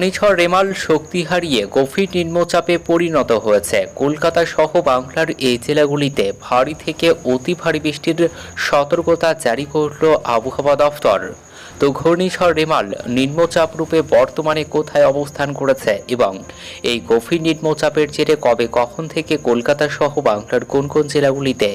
ঘূর্ণিঝড় রেমাল শক্তি হারিয়ে গভীর নিম্নচাপে পরিণত হয়েছে। কলকাতা সহ বাংলার এই জেলাগুলিতে ভারী থেকে অতি ভারী বৃষ্টির সতর্কতা জারি করল আবহাওয়া দফতর তো ঘূর্ণিঝড় রেমাল নিম্নচাপ রূপে বর্তমানে কোথায় অবস্থান করেছে এবং এই গভীর নিম্নচাপের জেরে কবে কখন থেকে কলকাতা সহ বাংলার কোন কোন জেলাগুলিতে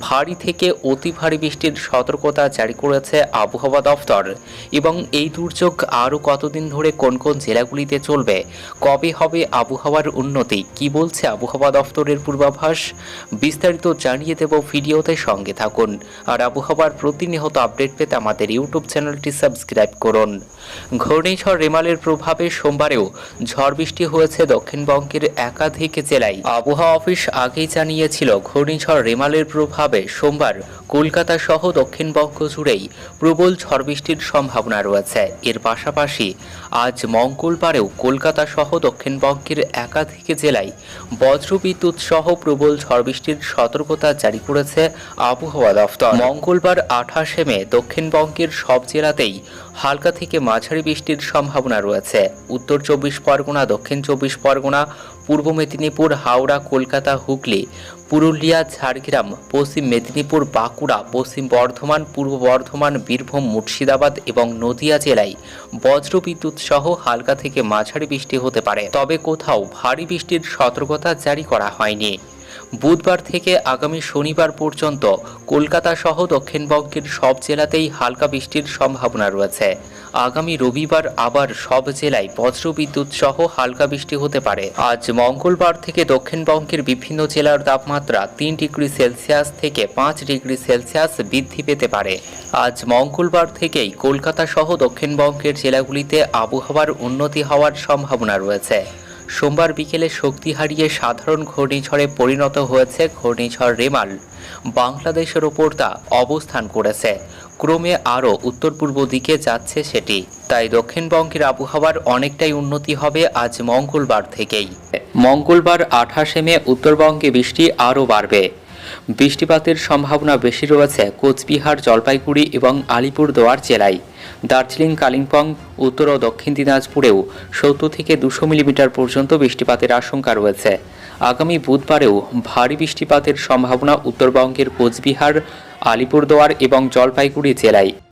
ভারী থেকে অতি ভারী বৃষ্টির সতর্কতা জারি করেছে আবহাওয়া দফতর এবং এই দুর্যোগ আরও কতদিন ধরে কোন কোন জেলাগুলিতে চলবে? কবে হবে আবহাওয়ার উন্নতি? কি বলছে আবহাওয়া দফতরের পূর্বাভাস? বিস্তারিত জানিয়ে দেব ভিডিওতে সঙ্গে থাকুন। আর আবহাওয়ার প্রতিনিয়ত আপডেট পেতে আমাদের ইউটিউব চ্যানেলটি সাবস্ক্রাইব করুন। ঘূর্ণিঝড় রেমালের প্রভাবে সোমবারেও ঝড় বৃষ্টি হয়েছে দক্ষিণবঙ্গের একাধিক জেলায়। আবহাওয়া অফিস আগেই জানিয়েছিল, ঘূর্ণিঝড় রেমালের প্রভাবে সোমবার কলকাতা সহ দক্ষিণবঙ্গ জুড়েই প্রবল ঝড় বৃষ্টির সম্ভাবনা রয়েছে। এর পাশাপাশি আজ মঙ্গলবারেও কলকাতা সহ দক্ষিণবঙ্গের একাধিক জেলায় বজ্রবিদ্যুৎ সহ প্রবল ঝড় বৃষ্টির সতর্কতা জারি করেছে আবহাওয়া দফতর মঙ্গলবার আঠাশে মে দক্ষিণবঙ্গের সব জেলাতেই হালকা থেকে মাঝারি বৃষ্টির সম্ভাবনা রয়েছে। উত্তর চব্বিশ পরগনা, দক্ষিণ চব্বিশ পরগনা, পূর্ব মেদিনীপুর, হাওড়া, কলকাতা, হুগলি, পুরুলিয়া, ঝাড়গ্রাম, পশ্চিম মেদিনীপুর, বাঁকুড়া, পশ্চিম বর্ধমান, পূর্ব বর্ধমান, বীরভূম, মুর্শিদাবাদ এবং নদিয়া জেলায় বজ্রবিদ্যুৎ সহ হালকা থেকে মাঝারি বৃষ্টি হতে পারে। তবে কোথাও ভারী বৃষ্টির সতর্কতা জারি করা হয়নি। বুধবার থেকে আগামী শনিবার পর্যন্ত কলকাতা সহ দক্ষিণবঙ্গের সব জেলাতেই হালকা বৃষ্টির সম্ভাবনা রয়েছে। আগামী রবিবার আবার সব জেলায় বজ্রবিদ্যুৎ সহ হালকা বৃষ্টি হতে পারে। আজ মঙ্গলবার থেকে দক্ষিণবঙ্গের বিভিন্ন জেলার তাপমাত্রা তিন ডিগ্রি সেলসিয়াস থেকে পাঁচ ডিগ্রি সেলসিয়াস বৃদ্ধি পেতে পারে। আজ মঙ্গলবার থেকেই কলকাতা সহ দক্ষিণবঙ্গের জেলাগুলিতে আবহাওয়ার উন্নতি হওয়ার সম্ভাবনা রয়েছে। সোমবার বিকেলে শক্তি হারিয়ে সাধারণ ঘূর্ণিঝড়ে পরিণত হয়েছে ঘূর্ণিঝড় রেমাল। বাংলাদেশের ওপর তা অবস্থান করেছে। ক্রমে আরও উত্তর পূর্ব দিকে যাচ্ছে সেটি। তাই দক্ষিণবঙ্গের আবহাওয়ার অনেকটাই উন্নতি হবে আজ মঙ্গলবার থেকেই। মঙ্গলবার আঠাশে মে উত্তরবঙ্গে বৃষ্টি আরও বাড়বে। বৃষ্টিপাতের সম্ভাবনা বেশি রয়েছে কোচবিহার, জলপাইগুড়ি এবং আলিপুরদুয়ার জেলায়। দার্জিলিং, কালিম্পং, উত্তর ও দক্ষিণ দিনাজপুরেও সত্তর থেকে দুশো মিলিমিটার পর্যন্ত বৃষ্টিপাতের আশঙ্কা রয়েছে। আগামী বুধবারেও ভারী বৃষ্টিপাতের সম্ভাবনা উত্তরবঙ্গের কোচবিহার, আলিপুরদুয়ার এবং জলপাইগুড়ি জেলায়।